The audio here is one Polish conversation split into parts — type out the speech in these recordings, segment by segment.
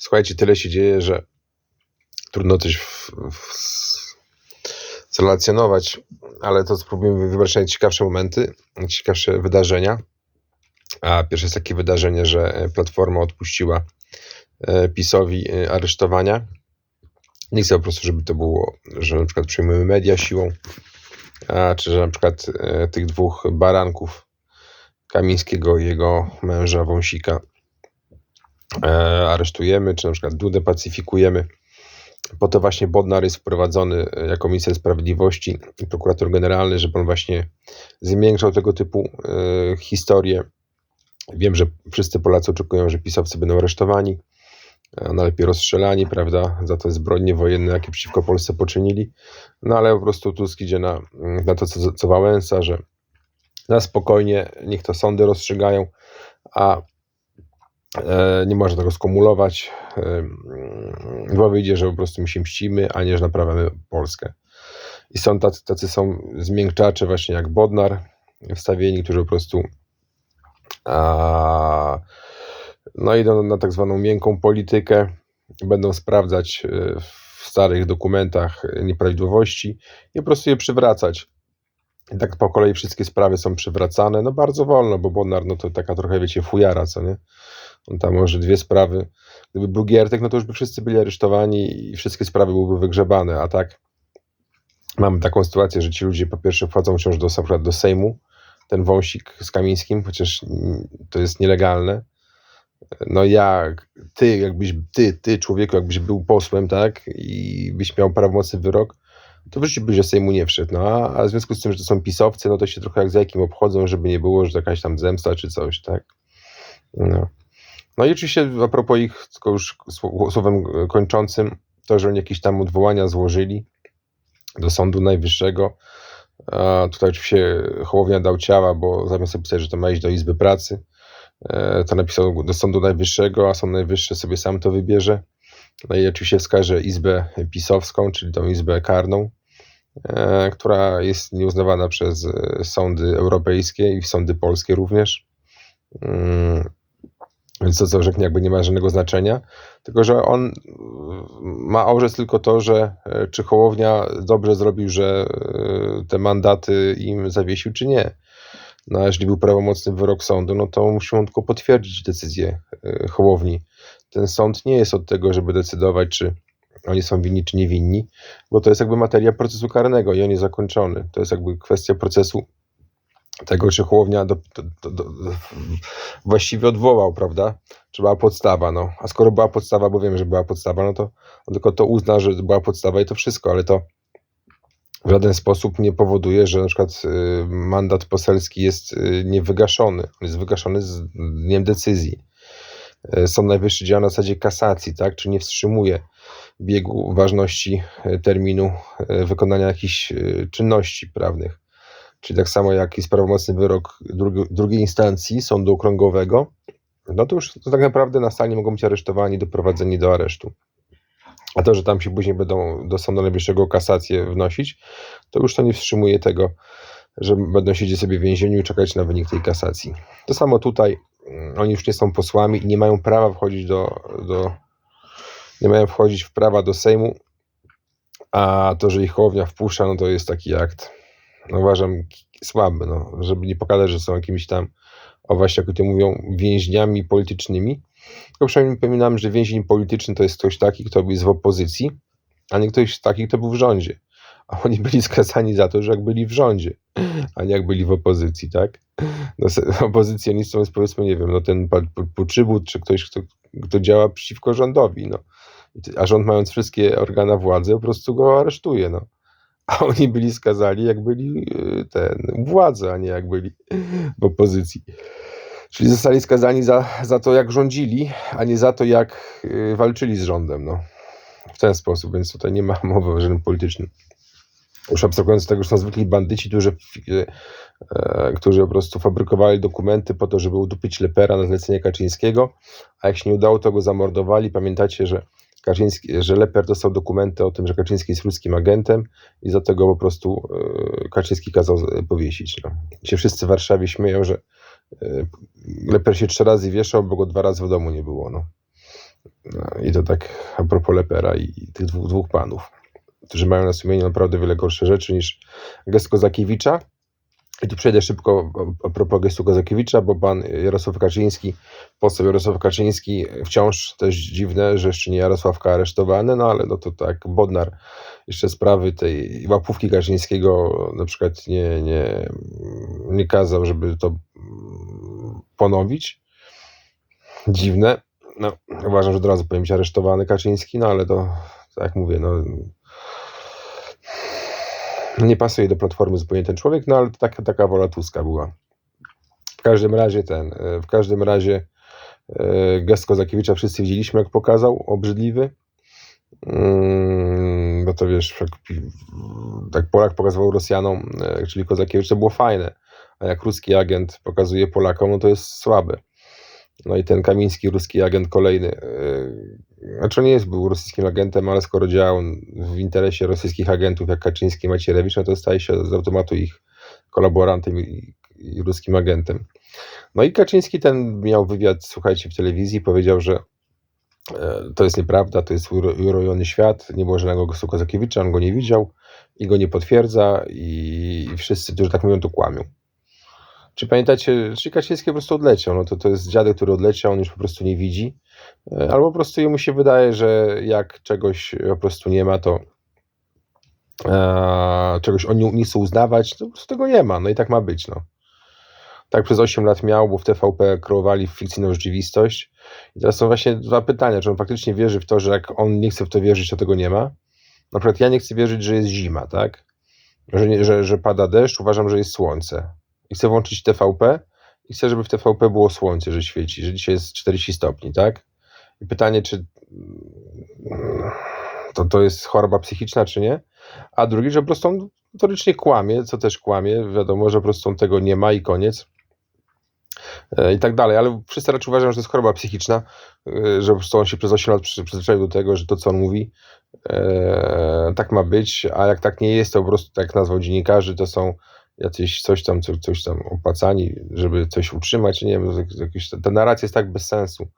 Słuchajcie, tyle się dzieje, że trudno coś w, w, zrelacjonować, ale to spróbujemy wybrać najciekawsze momenty, najciekawsze wydarzenia. A pierwsze jest takie wydarzenie, że Platforma odpuściła e, PiSowi e, aresztowania. Nie chcę po prostu, żeby to było, że na przykład przejmujemy media siłą, a, czy że na przykład e, tych dwóch baranków, Kamińskiego i jego męża Wąsika, aresztujemy, czy na przykład Dudę pacyfikujemy. Po to właśnie Bodnar jest wprowadzony e, jako minister sprawiedliwości i prokurator generalny, żeby on właśnie zmiękczał tego typu e, historie. Wiem, że wszyscy Polacy oczekują, że pisowcy będą aresztowani, a najlepiej rozstrzelani, prawda, za te zbrodnie wojenne, jakie przeciwko Polsce poczynili. No ale po prostu Tusk idzie na, na to, co, co Wałęsa, że na spokojnie, niech to sądy rozstrzygają, a e, nie można tego skumulować. E, głowy wyjdzie, że po prostu my się mścimy, a nie, że naprawiamy Polskę. I są tacy, tacy są zmiękczacze właśnie jak Bodnar, wstawieni, którzy po prostu a, no idą na tak zwaną miękką politykę, będą sprawdzać e, w starych dokumentach nieprawidłowości i po prostu je przywracać. I tak po kolei wszystkie sprawy są przywracane, no bardzo wolno, bo Bodnar no to taka trochę, wiecie, fujara, co nie? Tam może dwie sprawy. Gdyby był Giertek, no to już by wszyscy byli aresztowani i wszystkie sprawy byłyby wygrzebane, a tak mamy taką sytuację, że ci ludzie po pierwsze wchodzą wciąż do, na do Sejmu, ten wąsik z Kamińskim, chociaż to jest nielegalne. No jak ty, jakbyś, ty, ty człowieku, jakbyś był posłem, tak, i byś miał prawomocny wyrok, to w życiu byś do Sejmu nie wszedł. No, a, a w związku z tym, że to są pisowcy, no to się trochę jak za jakim obchodzą, żeby nie było, że jakaś tam zemsta czy coś, tak. No. No i oczywiście a propos ich, tylko już słowem kończącym, to, że oni jakieś tam odwołania złożyli do Sądu Najwyższego. A tutaj oczywiście Hołownia dał ciała, bo zamiast napisać, że to ma iść do Izby Pracy, e, to napisał do Sądu Najwyższego, a Sąd Najwyższy sobie sam to wybierze. No i oczywiście wskaże Izbę Pisowską, czyli tą Izbę Karną, e, która jest nieuznawana przez e, sądy europejskie i sądy polskie również. Więc to, co orzeknie, jakby nie ma żadnego znaczenia. Tylko, że on ma orzec tylko to, że e, czy Hołownia dobrze zrobił, że e, te mandaty im zawiesił, czy nie. No, a jeżeli był prawomocny wyrok sądu, no to musi on tylko potwierdzić decyzję e, Hołowni. Ten sąd nie jest od tego, żeby decydować, czy oni są winni, czy niewinni, bo to jest jakby materia procesu karnego i on jest zakończony. To jest jakby kwestia procesu tego, czy Hołownia do, do, do, właściwie odwołał, prawda? Czy była podstawa, no. A skoro była podstawa, bo wiem, że była podstawa, no to tylko to uzna, że była podstawa i to wszystko, ale to w żaden sposób nie powoduje, że na przykład y, mandat poselski jest y, niewygaszony. On jest wygaszony z dniem decyzji. Y, Sąd Najwyższy działa na zasadzie kasacji, tak? Czy nie wstrzymuje biegu ważności terminu wykonania jakichś czynności prawnych. Czyli tak samo jak jest prawomocny wyrok drugi, drugiej instancji sądu okręgowego, no to już to tak naprawdę na sali mogą być aresztowani, doprowadzeni do aresztu. A to, że tam się później będą do Sądu Najwyższego kasację wnosić, to już to nie wstrzymuje tego, że będą siedzieć sobie w więzieniu i czekać na wynik tej kasacji. To samo tutaj, mm, oni już nie są posłami i nie mają prawa wchodzić do, do nie mają wchodzić w prawa do Sejmu, a to, że ich Hołownia wpuszcza, no to jest taki akt uważam słaby, no, żeby nie pokazać, że są jakimiś tam, o właśnie jak to mówią, więźniami politycznymi. Tylko przynajmniej przypominam, że więzień polityczny to jest ktoś taki, kto był w opozycji, a nie ktoś taki, kto był w rządzie. A oni byli skazani za to, że jak byli w rządzie, a nie jak byli w opozycji, tak? No, opozycjonistą jest powiedzmy, nie wiem, no ten Puczybut, czy ktoś, kto, kto działa przeciwko rządowi, no. A rząd mając wszystkie organa władzy, po prostu go aresztuje, no a oni byli skazani, jak byli y, ten, władzy, a nie jak byli w opozycji. Czyli zostali skazani za, za to, jak rządzili, a nie za to, jak y, walczyli z rządem. No. W ten sposób, więc tutaj nie ma mowy o żadnym politycznym. Już abstrahując tego, że są zwykli bandyci, którzy, e, którzy po prostu fabrykowali dokumenty po to, żeby udupić Lepera na zlecenie Kaczyńskiego, a jak się nie udało, to go zamordowali. Pamiętacie, że Kaczyński, że Leper dostał dokumenty o tym, że Kaczyński jest ruskim agentem i za tego po prostu e, Kaczyński kazał powiesić. No. Się wszyscy w Warszawie śmieją, że e, Leper się trzy razy wieszał, bo go dwa razy w domu nie było. No. no I to tak a propos Lepera i tych dwóch, dwóch panów, którzy mają na sumieniu naprawdę wiele gorsze rzeczy niż gest Kozakiewicza. I tu przejdę szybko a propos gestu Kozakiewicza, bo pan Jarosław Kaczyński, poseł Jarosław Kaczyński, wciąż też dziwne, że jeszcze nie Jarosławka aresztowany, no ale no to tak, Bodnar jeszcze sprawy tej łapówki Kaczyńskiego na przykład nie, nie, nie kazał, żeby to ponowić. Dziwne. No, uważam, że od razu powinien być aresztowany Kaczyński, no ale to, tak jak mówię, no nie pasuje do platformy zupełnie ten człowiek, no ale taka, taka wola Tuska była. W każdym razie ten, w każdym razie e, gest Kozakiewicza wszyscy widzieliśmy, jak pokazał, obrzydliwy. Mm, Bo to wiesz, tak Polak pokazywał Rosjanom, e, czyli Kozakiewicz, to było fajne. A jak ruski agent pokazuje Polakom, no to jest słabe. No i ten Kamiński, ruski agent kolejny. e, Znaczy nie jest, był rosyjskim agentem, ale skoro działał w interesie rosyjskich agentów jak Kaczyński, Macierewicz, no to staje się z automatu ich kolaborantem i, i ruskim agentem. No i Kaczyński ten miał wywiad, słuchajcie, w telewizji, powiedział, że e, to jest nieprawda, to jest uro- urojony świat, nie było żadnego Gostu Kozakiewicza, on go nie widział i go nie potwierdza i wszyscy, którzy tak mówią, to kłamią. Czy pamiętacie, czy Kaczyński po prostu odleciał, no to to jest dziadek, który odleciał, on już po prostu nie widzi, E, albo po prostu jemu się wydaje, że jak czegoś po prostu nie ma, to e, czegoś on nie, chce uznawać, to po prostu tego nie ma, no i tak ma być, no. Tak przez 8 lat miał, bo w TVP kreowali fikcyjną rzeczywistość. I teraz są właśnie dwa pytania, czy on faktycznie wierzy w to, że jak on nie chce w to wierzyć, to tego nie ma. Na przykład ja nie chcę wierzyć, że jest zima, tak? Że, że, że pada deszcz, uważam, że jest słońce. I chcę włączyć TVP i chcę, żeby w TVP było słońce, że świeci, że dzisiaj jest 40 stopni, tak? I pytanie, czy mm, to, to jest choroba psychiczna, czy nie? A drugi, że po prostu on notorycznie kłamie, co też kłamie, wiadomo, że po prostu on tego nie ma i koniec. E, I tak dalej, ale wszyscy raczej uważają, że to jest choroba psychiczna, e, że po prostu on się przez 8 lat przy- przyzwyczaił do tego, że to, co on mówi, e, tak ma być, a jak tak nie jest, to po prostu, tak nazwał dziennikarzy, to są jacyś coś tam, co, coś tam opłacani, żeby coś utrzymać, nie wiem, jak- jakieś, ta, narracja jest tak bez sensu.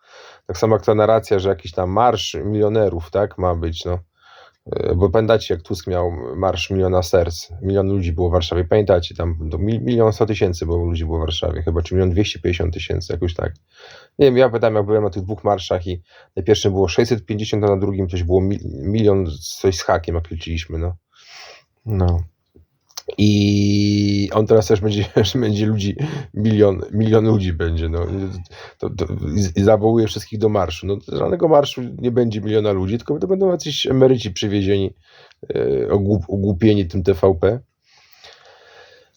Tak samo jak ta narracja, że jakiś tam marsz milionerów, tak, ma być, no. E, Bo pamiętacie, jak Tusk miał marsz miliona serc, milion ludzi było w Warszawie, pamiętacie, tam milion sto tysięcy było ludzi było w Warszawie, chyba, czy milion dwieście pięćdziesiąt tysięcy, jakoś tak. Nie wiem, ja pytam, jak byłem na tych dwóch marszach i na pierwszym było 650, a na drugim coś było mi- milion, coś z hakiem, jak liczyliśmy, no. No. I on teraz też będzie, będzie ludzi, milion, milion ludzi będzie, no. To, to, i- zawołuje wszystkich do marszu. No, żadnego marszu nie będzie miliona ludzi, tylko to będą jacyś emeryci przywiezieni, e, ogłup, ogłupieni tym TVP.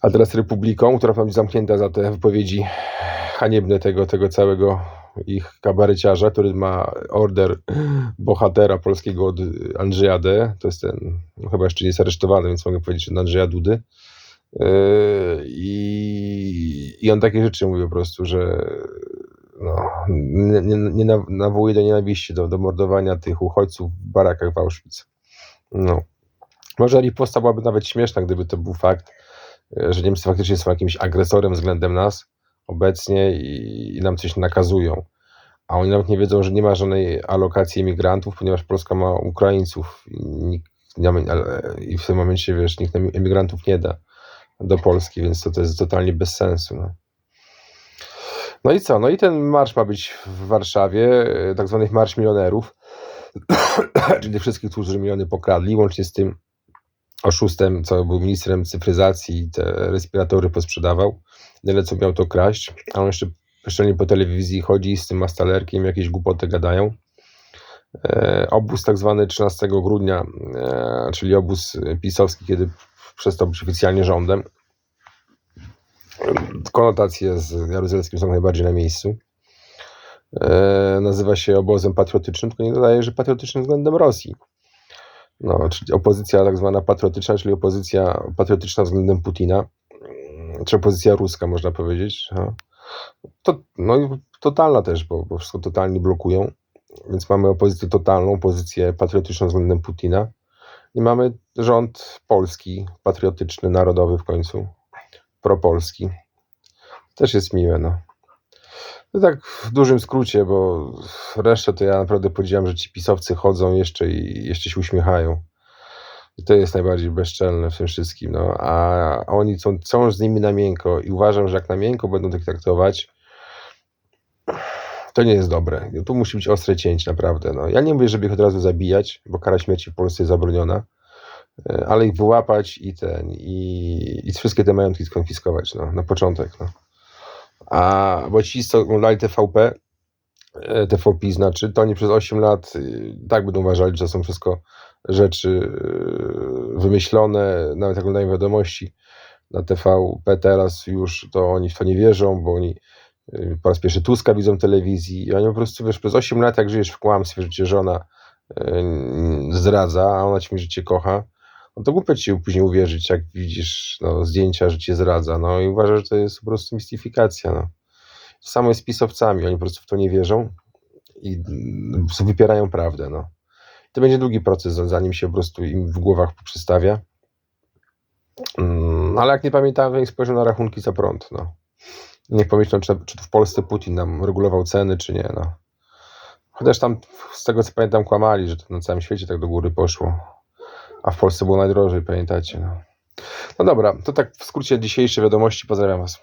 A teraz Republiką, która ma być zamknięta za te wypowiedzi haniebne tego, tego całego ich kabareciarza, który ma order bohatera polskiego od Andrzeja D. To jest ten, no chyba jeszcze nie jest aresztowany, więc mogę powiedzieć od Andrzeja Dudy. Yy, I, I on takie rzeczy mówi po prostu, że no, nie, nie, nie na- nawołuje do nienawiści, do, do mordowania tych uchodźców w barakach w Auschwitz. No. Może riposta byłaby nawet śmieszna, gdyby to był fakt, że Niemcy faktycznie są jakimś agresorem względem nas obecnie i, nam coś nakazują. A oni nawet nie wiedzą, że nie ma żadnej alokacji emigrantów, ponieważ Polska ma Ukraińców i, i w tym momencie, wiesz, nikt emigrantów nie da do Polski, więc to, to jest totalnie bez sensu. No. no i co? No i ten marsz ma być w Warszawie, e, tak zwany marsz milionerów, czyli tych wszystkich, którzy miliony pokradli, łącznie z tym oszustem, co był ministrem cyfryzacji te respiratory posprzedawał. Tyle, co miał to kraść, a on jeszcze szczelnie po telewizji chodzi z tym mastalerkiem, jakieś głupoty gadają. E, obóz tak zwany 13 grudnia, e, czyli obóz pisowski, kiedy przestał być oficjalnie rządem. Konotacje z Jaruzelskim są najbardziej na miejscu. E, nazywa się obozem patriotycznym, tylko nie dodaje, że patriotycznym względem Rosji. No, czyli opozycja tak zwana patriotyczna, czyli opozycja patriotyczna względem Putina, czy opozycja ruska, można powiedzieć. No. To, no i totalna też, bo, bo wszystko totalnie blokują. Więc mamy opozycję totalną, opozycję patriotyczną względem Putina. I mamy rząd polski, patriotyczny, narodowy w końcu, propolski. Też jest miłe, no. No tak w dużym skrócie, bo resztę to ja naprawdę powiedziałem, że ci pisowcy chodzą jeszcze i jeszcze się uśmiechają. I to jest najbardziej bezczelne w tym wszystkim. No. A oni są wciąż z nimi na miękko i uważam, że jak na miękko będą tak traktować, to nie jest dobre. Tu musi być ostre cięcie, naprawdę. No. Ja nie mówię, żeby ich od razu zabijać, bo kara śmierci w Polsce jest zabroniona, e, ale ich wyłapać i ten, i, i wszystkie te majątki skonfiskować, no, na początek. No. A bo ci, co oglądali TVP, e, TVP znaczy, to oni przez 8 lat y, tak będą uważali, że to są wszystko rzeczy y, wymyślone, nawet jak oglądają wiadomości na TVP teraz już, to oni w to nie wierzą, bo oni y, po raz pierwszy Tuska widzą w telewizji i oni po prostu, wiesz, przez 8 lat jak żyjesz w kłamstwie, że cię żona zdradza, a ona ci mówi, że cię kocha, no to głupio ci później uwierzyć, jak widzisz no, zdjęcia, że cię zdradza, no i uważam, że to jest po prostu mistyfikacja, no. Samo jest z pisowcami, oni po prostu w to nie wierzą i mm, wypierają prawdę, no. To będzie długi proces, zanim się po prostu im w głowach przystawia. Mm, Ale jak nie pamiętam, to niech spojrzą na rachunki za prąd. No. Niech pomyślą, czy, czy w Polsce Putin nam regulował ceny, czy nie. No. Chociaż tam, z tego co pamiętam, kłamali, że to na całym świecie tak do góry poszło. A w Polsce było najdrożej, pamiętacie. No, no dobra, to tak w skrócie dzisiejsze wiadomości. Pozdrawiam Was.